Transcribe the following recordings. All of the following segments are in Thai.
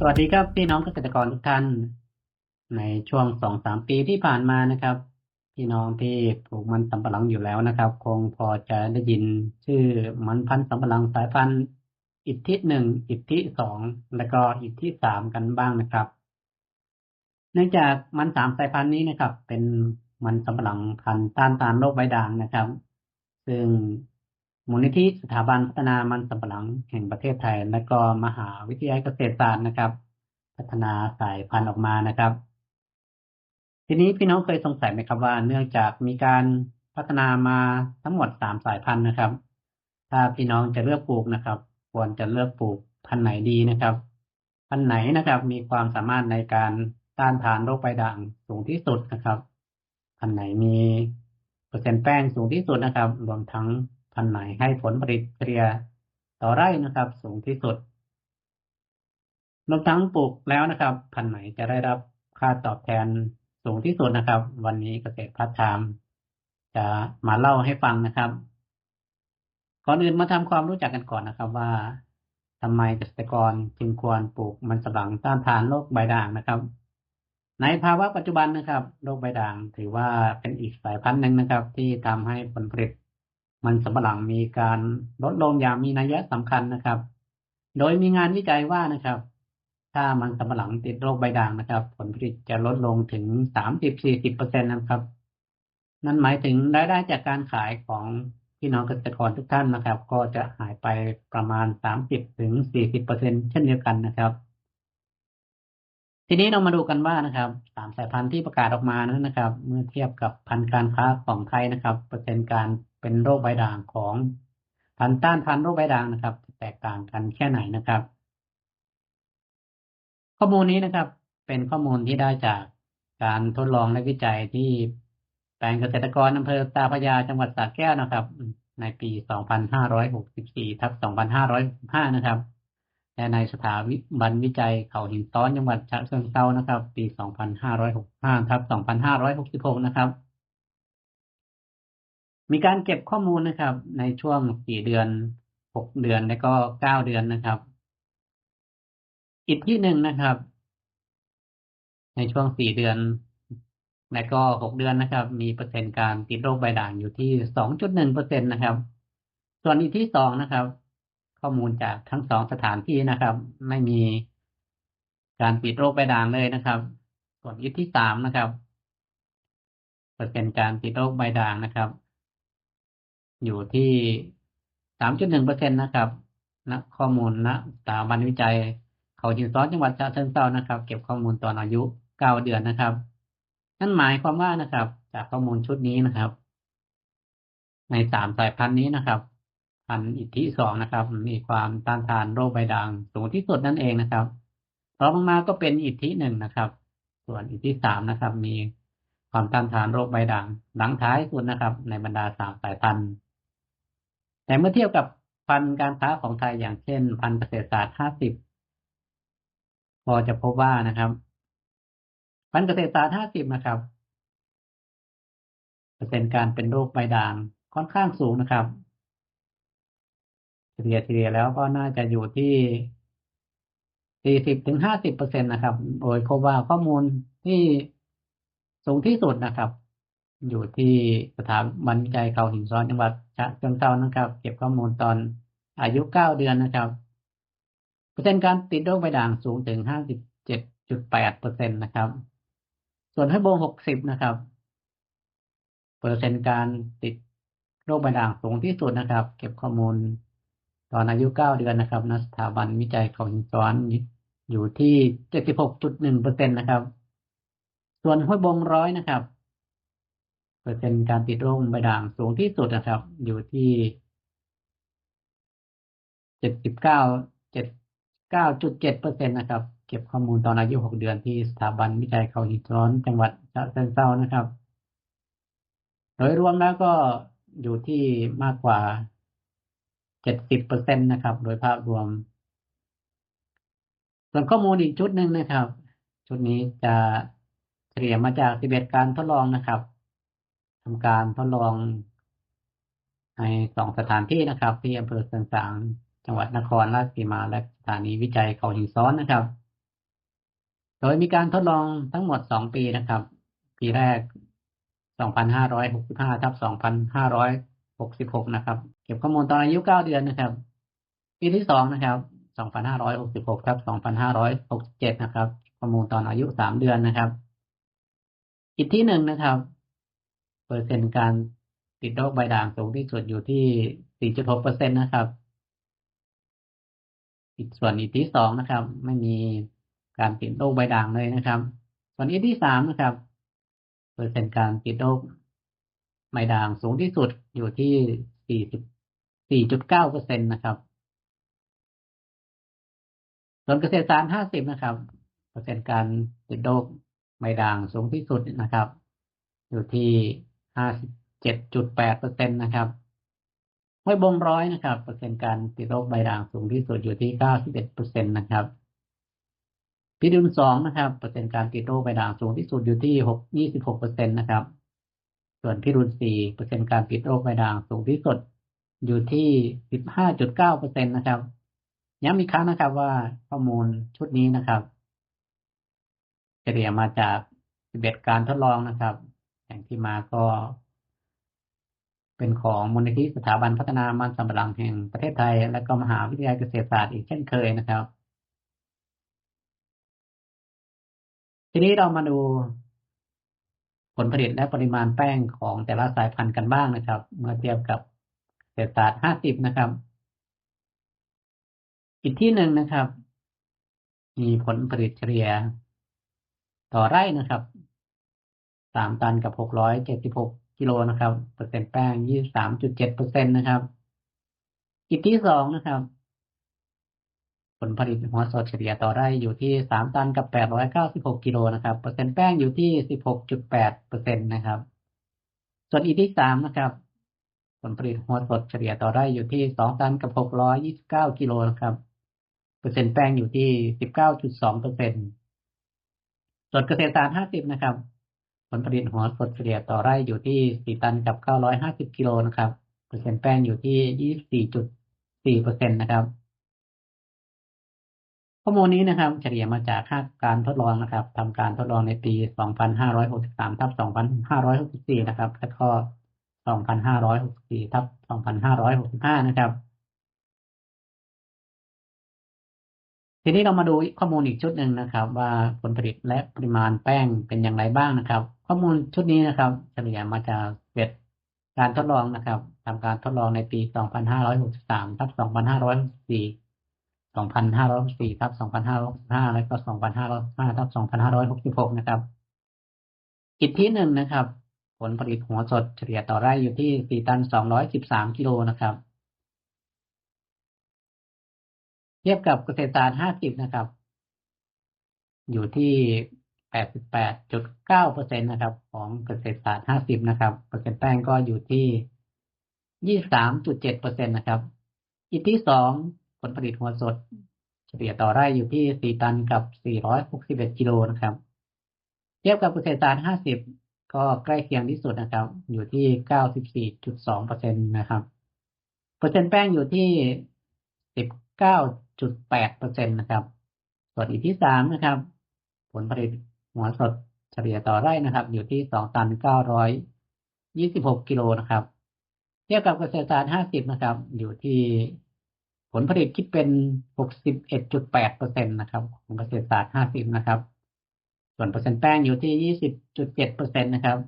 สวัสดีครับพี่น้องเกษตรกรทุกท่าน ในช่วงสองสามปีที่ผ่านมานะครับ พี่น้องที่ปลูกมันสำปะหลังอยู่แล้วนะครับ คงพอจะได้ยินชื่อมันพันธุ์สำปะหลังสายพันธุ์ อิทธิหนึ่งอิทธิสองและก็อิทธิสามกันบ้างนะครับ เนื่องจากมันสามสายพันธุ์นี้นะครับ เป็นมันสำปะหลังพันธุ์ต้านทานโรคใบด่างนะครับ ซึ่ง มูลนิธิสถาบันพัฒนามันสำปะหลังแห่งประเทศไทย และก็มหาวิทยาลัยเกษตรศาสตร์นะครับ พัฒนาสายพันธุ์ออกมานะครับ ทีนี้พี่น้องเคยสงสัยไหมครับว่า เนื่องจากมีการพัฒนามาทั้งหมดสามสายพันธุ์นะครับ ถ้าพี่น้องจะเลือกปลูกนะครับ ควรจะเลือกปลูกพันธุ์ไหนดีนะครับ พันธุ์ไหนนะครับ มีความสามารถในการต้านทานโรคใบด่างสูงที่สุดนะครับ พันธุ์ไหนมีเปอร์เซ็นต์แป้งสูงที่สุดนะครับ รวมทั้ง พันธุ์ไหนให้ผลผลิตเฉลี่ยต่อไร่นะครับ สูงที่สุดรวมทั้งปลูกแล้วนะครับ พันธุ์ไหนจะได้รับค่าตอบแทนสูงที่สุดนะครับ วันนี้เกษตรพัฒนามจะมาเล่าให้ฟังนะครับก่อนอื่นมาทำความรู้จักกันก่อนนะครับ ว่าทำไมเกษตรกรจึงควรปลูกมันสำปะหลังต้านทานโรคใบด่างนะครับ ในภาวะปัจจุบันนะครับโรคใบด่างถือว่าเป็นอีกสายพันธุ์หนึ่งนะครับ ที่ทำให้ผลผลิต มันสำปะหลังมีการลดลงอย่างมีนัยสำคัญนะครับ โดยมีงานวิจัยว่านะครับ ถ้ามันสำปะหลังติดโรคใบด่างนะครับ ผลผลิตจะลดลงถึงสามสิบสี่สิบเปอร์เซ็นตนะครับ นั่นหมายถึงรายได้จากการขายของพี่น้องเกษตรกรทุกท่านนะครับ ก็จะหายไปประมาณสามสิบถึงสี่สิบเปอร์เซ็นเช่นเดียวกันนะครับ ทีนี้เรามาดูกันว่านะครับสามสายพันธุ์ที่ประกาศออกมานั้นนะครับ เมื่อเทียบกับพันธุ์การค้าของไทยนะครับ เปอร์เซ็นต์การ เป็นโรคใบด่างของพันธุ์ต้านทานโรคใบด่างนะครับ แตกต่างกันแค่ไหนนะครับ ข้อมูลนี้นะครับ เป็นข้อมูลที่ได้จากการทดลองและวิจัยที่แปลงเกษตรกรอำเภอตาพยาจังหวัดสระแก้วนะครับ ในปี 2564 ทับ 2565 นะครับ และในสถาบันวิจัยเขาหินซ้อนจังหวัดฉะเชิงเทรานะครับ ปี 2565 ทับ 2566 นะครับ มีการเก็บข้อมูลนะครับ ในช่วง4เดือน6เดือนและก็9เดือนนะครับ อีกที่หนึ่งนะครับ ในช่วง4เดือนและก็หกเดือนนะครับ มีเปอร์เซ็นต์การติดโรคใบด่างอยู่ที่สองจุดหนึ่งเปอร์เซ็นตนะครับ ส่วนอีกที่สองนะครับ ข้อมูลจากทั้งสองสถานที่นะครับ ไม่มีการติดโรคใบด่างเลยนะครับ ส่วนอีกที่สามนะครับ เปอร์เซ็นต์การติดโรคใบด่างนะครับ อยู่ที่สามจุดหนึ่งเปอร์เซ็นตนะครับนะข้อมูลนะสถาบันวิจัย เขาหินซ้อนจังหวัดฉะเชิงเทรานะครับ เก็บข้อมูลตอนอายุเก้าเดือนนะครับ นั่นหมายความว่านะครับ จากข้อมูลชุดนี้นะครับในสามสายพันธุ์นี้นะครับพันธุ์อิทธิสองนะครับ มีความต้านทานโรคใบด่างสูงที่สุดนั่นเองนะครับรองลงมาก็เป็นอิทธิหนึ่งนะครับ ส่วนอิทธิสามนะครับ มีความต้านทานโรคใบด่างหลังท้ายสุดนะครับ ในบรรดาสามสายพันธุ์ แต่เมื่อเทียบกับพันธุ์การค้าของไทยอย่างเช่น พันธุ์เกษตรศาสตร์ห้าสิบพอจะพบว่านะครับพันเกษตรศาสตร์ห้าสิบนะครับเปอร์เซ็นต์การเป็นโรคใบด่างค่อนข้างสูงนะครับเฉลี่ยเฉลี่ยแล้วก็น่าจะอยู่ที่สี่สิบถึงห้าสิบเปอร์เซ็นตนะครับ โดยพบว่าข้อมูลที่สูงที่สุดนะครับ อยู่ที่สถาบันวิจัยเขาหินซ้อนจังหวัดฉะเชิงเทรานะครับ เก็บข้อมูลตอนอายุเก้าเดือนนะครับเปอร์เซ็นต์การติดโรคใบด่างสูงถึงห้าสิบเจ็ดจุดแปดเปอร์เซ็นต์นะครับ ส่วนให้โบหกสิบนะครับ เปอร์เซ็นต์การติดโรคใบด่างสูงที่สุดนะครับ เก็บข้อมูลตอนอายุเก้าเดือนนะครับนสถาบันวิจัยเของซ้อนอยู่ที่เจ็ดสิบหกจุดหนึ่งเปอร์เซ็นต์นะครับ ส่วนห้วยบงร้อยนะครับ ปอร์เซ็นต์การติดโรคใบด่างสูงที่สุดนะครับ อยู่ที่เจ็ดสิบเก้าเจ็ดเก้าจุดเจ็ดเปอร์เซ็นตนะครับ เก็บข้อมูลตอนอายุหกเดือนที่สถาบันวิจัยเขาหินร้อนจังหวัดฉะเชิงเทรานะครับ โดยรวมแล้วก็อยู่ที่มากกว่าเจ็ดสิบเปอร์เซ็นตนะครับ โดยภาพรวม ส่วนข้อมูลอีกชุดหนึ่งนะครับ ชุดนี้จะเฉลี่ยมาจากสิบเอ็ดการทดลองนะครับ ทำการทดลองในสองสถานที่นะครับ ที่อำเภอเสริงสางจังหวัดนครราชสีมาและสถานีวิจัยเขาหินซ้อนนะครับ โดยมีการทดลองทั้งหมดสองปีนะครับ ปีแรก 2,565ทับ2,566 นะครับ เก็บข้อมูลตอนอายุ 9 เดือนนะครับ ปีที่สองนะครับ 2,566ทับ2,567 นะครับ ข้อมูลตอนอายุ 3 เดือนนะครับ อีกที่หนึ่งนะครับ เปอร์เซ็นต์การติดโรคใบด่างสูงที่สุดอยู่ที่ 4.6เปอร์เซ็นต์นะครับ อีกส่วนอีกที่สองนะครับ ไม่มีการติดโรคใบด่างเลยนะครับ ส่วนอีกที่สามนะครับ เปอร์เซ็นต์การติดโรคใบด่างสูงที่สุดอยู่ที่ 4.9เปอร์เซ็นต์นะครับ ส่วนเกษตรศาสตร์ 50 นะครับ เปอร์เซ็นต์การติดโรคใบด่างสูงที่สุดนะครับ อยู่ที่ ห้าสิบเปอร์เซ็นตนะครับห้วยบงร้อยนะครับ เปอร์เซ็นต์การติดโรคใบด่างสูงที่สุดอยู่ที่เก้าสิบเปอร์เซ็นตนะครับพิรุณสองนะครับ เปอร์เซ็นต์การติดโรคใบด่างสูงที่สุดอยู่ที่หกยี่สิบหกเปอร์เซ็นตนะครับ ส่วนพิรุณสี่เปอร์เซ็นต์การติดโรคใบด่างสูงที่สุดอยู่ที่สิบห้าจุดเปอร์เซ็นตนะครับย้ำอีกครั้งนะครับว่าข้อมูลชุดนี้นะครับเฉลี่ยมาจาก 11 การทดลองนะครับ แห่งที่มาก็ เป็นของมูลนิธิสถาบันพัฒนามันสำปะหลังแห่งประเทศไทย และก็มหาวิทยาลัยเกษตรศาสตร์อีกเช่นเคยนะครับ ทีนี้เรามาดูผลผลิตและปริมาณแป้งของแต่ละสายพันธุ์กันบ้างนะครับ เมื่อเทียบกับเกษตรศาสตร์50นะครับ อีกที่หนึ่งนะครับ มีผลผลิตเฉลี่ยต่อไร่นะครับ สามตันกับหกร้อยเจ็ดสิบหกกิโลนะครับ เปอร์เซ็นต์แป้งยี่สามจุดเจ็ดเปอร์เซ็นตนะครับอีกที่สองนะครับ ผลผลิตหัวสดเฉลี่ยต่อไร่อยู่ที่สามตันกับแปดร้อยเก้าสิบหกกิโลนะครับ เปอร์เซ็นต์แป้งอยู่ที่สิบหกจุดแปดเปอร์เซ็นตนะครับ ส่วนอีกที่สามนะครับผลผลิตหัวสดเฉลี่ยต่อไร่อยู่ที่สองตันกับหกร้อยยี่สิบเก้ากิโลนะครับ เปอร์เซ็นต์แป้งอยู่ที่สิบเก้าจุดสองเปอร์เซ็นต์ส่วนเกษตรศาสตร์50นะครับ ผลผลิตหัวสดเฉลี่ยต่อไร่อยู่ที่ 4 ตันกับ 950 กิโลนะครับ เปอร์เซ็นต์แป้งอยู่ที่ 24.4เปอร์เซ็นต์นะครับ ข้อมูลนี้นะครับ เฉลี่ยมาจากาการทดลองนะครับทำการทดลองในปี 2563 ทับ 2564 นะครับ และก็ 2564 ทับ 2565 นะครับทีนี้เรามาดูข้อมูลอีกชุดหนึ่งนะครับ ว่าผลผลิตและปริมาณแป้งเป็นอย่างไรบ้างนะครับ ข้อมูลชุดนี้นะครับเฉลี่ยมาจากเว็บการทดลองนะครับทำการทดลองในปี 2563 ทับ 2564 2564 ทับ 2565 และก็ 2565 ทับ 2566 นะครับอีกที่หนึ่งนะครับ ผลผลิตหัวสดเฉลี่ยต่อไร่อยู่ที่ 4 ตัน 213 กิโลนะครับ เทียบกับเกษตรศาสตร์ห้าสิบนะครับ อยู่ที่ แปดสิบแปดจุดเก้าเปอร์เซ็นตนะครับ ของเกษตรศาสตร์ห้าสิบนะครับ เปอร์เซ็นต์แป้งก็อยู่ที่ยี่สามจุดเจ็ดเปอร์เซ็นตนะครับ อีกที่สองผลผลิตหัวสด เฉลี่ยต่อไร่อยู่ที่สี่ตันกับสี่ร้อยหกสิบเอ็ดกิโลนะครับ เทียบกับเกษตรศาสตร์ห้าสิบก็ใกล้เคียงที่สุดนะครับ อยู่ที่เก้าสิบสี่จุดสองเปอร์เซ็นตนะครับ เปอร์เซ็นต์แป้งอยู่ที่สิบเก้าจุดแปดเปอร์เซ็นตนะครับ ส่วนอีกที่สามนะครับ ผลผลิต หัวสดเฉลี่ยต่อไร่นะครับ อยู่ที่สองตันเก้าร้อยยี่สิบหกกิโลนะครับ เทียบกับเกษตรศาสตร์ห้าสิบนะครับ อยู่ที่ผลผลิตคิดเป็นหกสิบเอ็ดจุดแปดเปอร์เซ็นตนะครับ ของเกษตรศาสตร์ห้าสิบนะครับ ส่วนเปอร์เซ็นต์แป้งอยู่ที่ยี่สิบจุดเจ็ดเปอร์เซ็นตนะครับ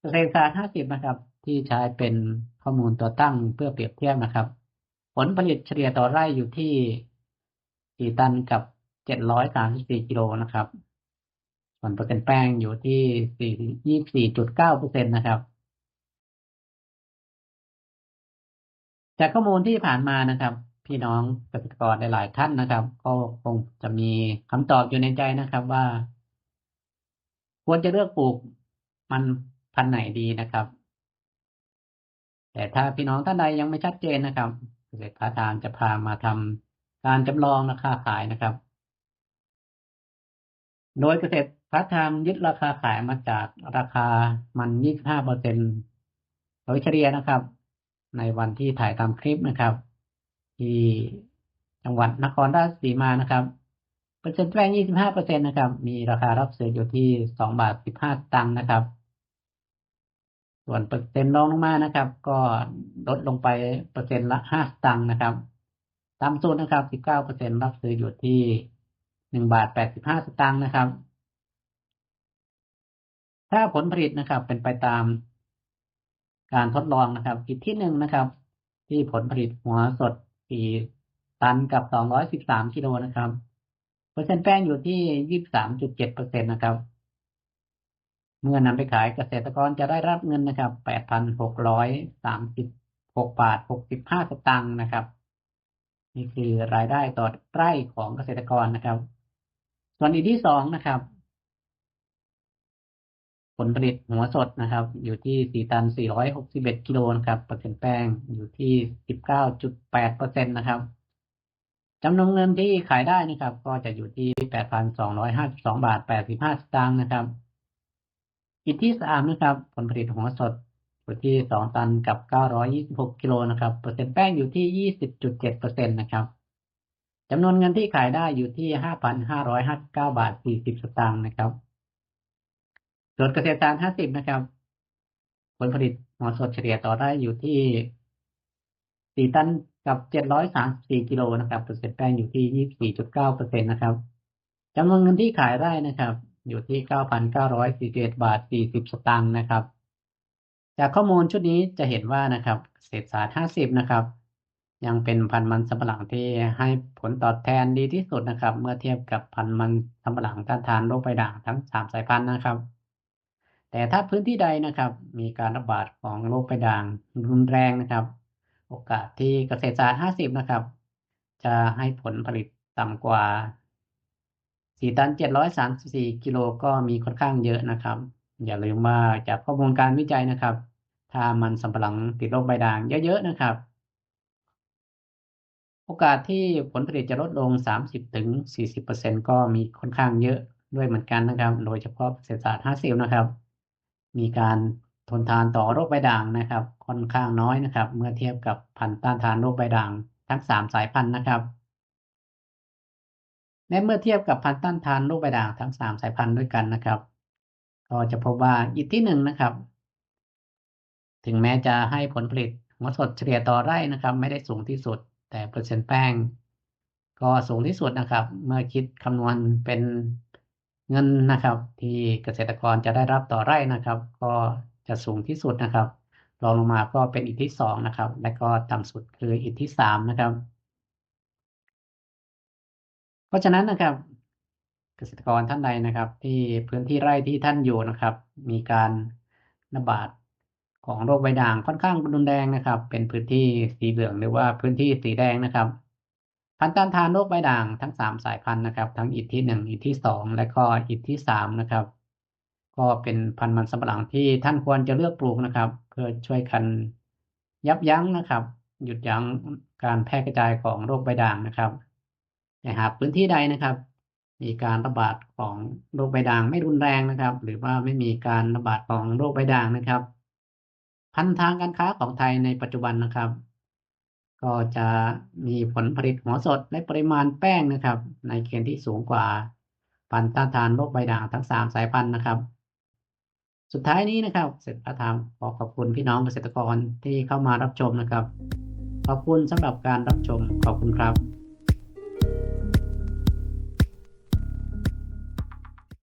เกษตรศาสตร์ห้าสิบนะครับ ที่ใช้เป็นข้อมูลตัวตั้งเพื่อเปรียบเทียบนะครับ ผลผลิตเฉลี่ยต่อไร่อยู่ที่สี่ตันกับเจ็ดร้อยสามสิบสี่กิโลนะครับ ส่วนเปอร์เซ็นต์แป้งอยู่ที่สี่ยี่สี่จุดเก้าเปอร์เซ็นตนะครับ จากข้อมูลที่ผ่านมานะครับ พี่น้องเกษตรกรหลายท่านนะครับ ก็คงจะมีคำตอบอยู่ในใจนะครับว่า ควรจะเลือกปลูกมันพันไหนดีนะครับ แต่ถ้าพี่น้องท่านใดยังไม่ชัดเจนนะครับเกษตรพาทานจะพามาทำการจำลองราคาขายนะครับ โดยเกษตร พัฒนยึดราคาขายมาจากราคามัน 25เปอร์เซ็นโดยเฉลี่ยนะครับ ในวันที่ถ่ายทำคลิปนะครับ ที่จังหวัดนครราชสีมานะครับเปอร์เซ็นต์แป้ง25เปอร์เซ็นต์นะครับ มีราคารับซื้ออยู่ที่2บาท15สตางค์นะครับ ส่วนเปอร์เซ็นต์รองลงมานะครับ ก็ลดลงไปเปอร์เซ็นต์ละ5สตางค์นะครับต่ำสุดนะครับ19เปอร์เซ็นต์รับซื้ออยู่ที่1บาท85สตางค์นะครับ ถ้าผลผลิตนะครับ เป็นไปตามการทดลองนะครับ อีกที่หนึ่งนะครับ ที่ผลผลิตหัวสด4ตันกับ213กิโลนะครับ เปอร์เซ็นต์แป้งอยู่ที่23.7เปอร์เซ็นต์นะครับ เมื่อนำไปขายเกษตรกรจะได้รับเงินนะครับ8,636บาท65สตางค์นะครับ นี่คือรายได้ต่อไร่ของเกษตรกรนะครับ ส่วนอีกที่สองนะครับ ผลผลิตหัวสดนะครับ อยู่ที่ 4 ตัน 461 กิโลนะครับเปอร์เซ็นต์แป้งอยู่ที่ 19.8เปอร์เซ็นต์นะครับจำนวนเงินที่ขายได้นะครับ ก็จะอยู่ที่ 8,252 บาท 85 สตางค์นะครับอีกที่สามนะครับ ผลผลิตหัวสดอยู่ที่ 2 ตันกับ 926 กิโลนะครับ เปอร์เซ็นต์แป้งอยู่ที่ 20.7เปอร์เซ็นต์นะครับจำนวนเงินที่ขายได้อยู่ที่ 5,559 บาท 40 สตางค์นะครับ ส่วนเกษตรกร50นะครับ ผลผลิตหัวสดเฉลี่ยต่อได้อยู่ที่4ตันกับ734กิโลนะครับเปอร์เซ็นต์แป้งอยู่ที่24.9เปอร์เซ็นต์นะครับจำนวนเงินที่ขายได้นะครับ อยู่ที่9,941บาท40สตางค์นะครับ จากข้อมูลชุดนี้จะเห็นว่านะครับเกษตรศาสตร์50นะครับ ยังเป็นพันธุ์มันสำปะหลังที่ให้ผลตอบแทนดีที่สุดนะครับ เมื่อเทียบกับพันธุ์มันสำปะหลังต้านทานโรคใบด่างทั้ง3สายพันธุ์นะครับ แต่ถ้าพื้นที่ใดนะครับ มีการระบาดของโรคใบด่างรุนแรงนะครับ โอกาสที่เกษตรศาสตร์ 50 นะครับ จะให้ผลผลิตต่ำกว่า 4 ตัน 734 กิโลก็มีค่อนข้างเยอะนะครับ อย่าลืมว่าจากข้อมูลการวิจัยนะครับ ถ้ามันสำปะหลังติดโรคใบด่างเยอะๆนะครับ โอกาสที่ผลผลิตจะลดลง 30ถึง40%ก็มีค่อนข้างเยอะด้วยเหมือนกันนะครับ โดยเฉพาะเกษตรศาสตร์ 50 นะครับ มีการทนทานต่อโรคใบด่างนะครับ ค่อนข้างน้อยนะครับ เมื่อเทียบกับพันธุ์ต้านทานโรคใบด่างทั้ง 3 สายพันธุ์นะครับและเมื่อเทียบกับพันธุ์ต้านทานโรคใบด่างทั้ง 3 สายพันธุ์ด้วยกันนะครับ ก็จะพบว่าอีกที่หนึ่งนะครับ ถึงแม้จะให้ผลผลิตหัวสดเฉลี่ยต่อไร่นะครับ ไม่ได้สูงที่สุด แต่เปอร์เซ็นต์แป้ง ก็สูงที่สุดนะครับ เมื่อคิดคำนวณเป็น เงินนะครับที่เกษตรกรจะได้รับต่อไร่นะครับ ก็จะสูงที่สุดนะครับรองลงมาก็เป็นอีกที่สองนะครับ และก็ต่ำสุดคืออีกที่สามนะครับ เพราะฉะนั้นนะครับ เกษตรกรท่านใดนะครับ ที่พื้นที่ไร่ที่ท่านอยู่นะครับ มีการระบาดของโรคใบด่างค่อนข้างรุนแรงนะครับ เป็นพื้นที่สีเหลืองหรือว่าพื้นที่สีแดงนะครับ พันธุ์ต้านทานโรคใบด่างทั้งสามสายพันธุ์นะครับ ทั้งอิฐที่หนึ่งอิฐที่สองและก็อิฐที่สามนะครับ ก็เป็นพันธุ์มันสำปะหลังที่ท่านควรจะเลือกปลูกนะครับ เพื่อช่วยกันยับยั้งนะครับ หยุดยั้งการแพร่กระจายของโรคใบด่างนะครับแต่หากพื้นที่ใดนะครับ มีการระบาดของโรคใบด่างไม่รุนแรงนะครับ หรือว่าไม่มีการระบาดของโรคใบด่างนะครับ พันธุ์ทางการค้าของไทยในปัจจุบันนะครับ ก็จะมีผลผลิตหัวสดและปริมาณแป้งนะครับ ในเกณฑ์ที่สูงกว่าพันธุ์ต้านทานโรคใบด่างทั้ง 3 สายพันธุ์นะครับ สุดท้ายนี้นะครับเสร็จพระธรรมขอขอบคุณพี่น้องเกษตรกรที่เข้ามารับชมนะครับ ขอบคุณสำหรับการรับชมขอบคุณครับ